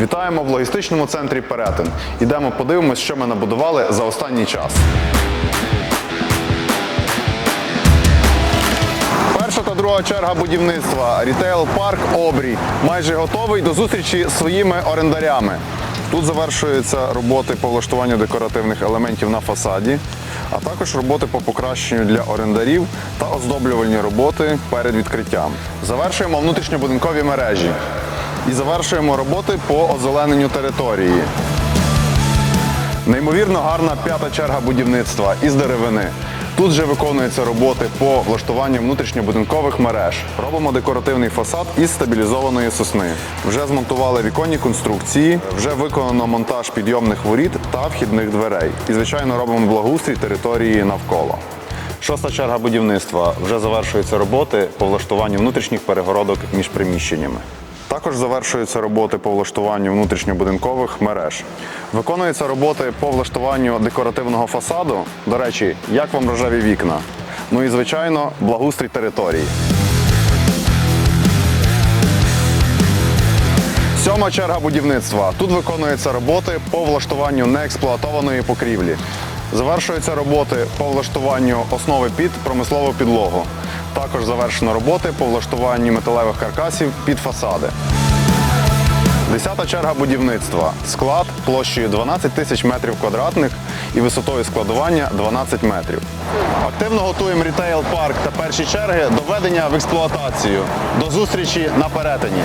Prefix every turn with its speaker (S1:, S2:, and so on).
S1: Вітаємо в логістичному центрі Перетин. Ідемо подивимось, що ми набудували за останній час. Перша та друга черга будівництва рітейл парк Обрій майже готовий до зустрічі з своїми орендарями. Тут завершуються роботи по влаштуванню декоративних елементів на фасаді, а також роботи по покращенню для орендарів та оздоблювальні роботи перед відкриттям. Завершуємо внутрішньобудинкові мережі і завершуємо роботи по озелененню території. Неймовірно гарна п'ята черга будівництва із деревини. Тут же виконуються роботи по влаштуванню внутрішньобудинкових мереж. Робимо декоративний фасад із стабілізованої сосни. Вже змонтували віконні конструкції, вже виконано монтаж підйомних воріт та вхідних дверей. І, звичайно, робимо благоустрій території навколо. Шоста черга будівництва. Вже завершуються роботи по влаштуванню внутрішніх перегородок між приміщеннями. Також завершуються роботи по влаштуванню внутрішньобудинкових мереж. Виконуються роботи по влаштуванню декоративного фасаду. До речі, як вам рожеві вікна? Ну і звичайно, благоустрій території. Сьома черга будівництва. Тут виконуються роботи по влаштуванню неексплуатованої покрівлі. Завершуються роботи по влаштуванню основи під промислову підлогу. Також завершено роботи по влаштуванню металевих каркасів під фасади. Десята черга будівництва. Склад площею 12 тисяч метрів квадратних і висотою складування 12 метрів. Активно готуємо рітейл парк та перші черги до введення в експлуатацію. До зустрічі на перетині.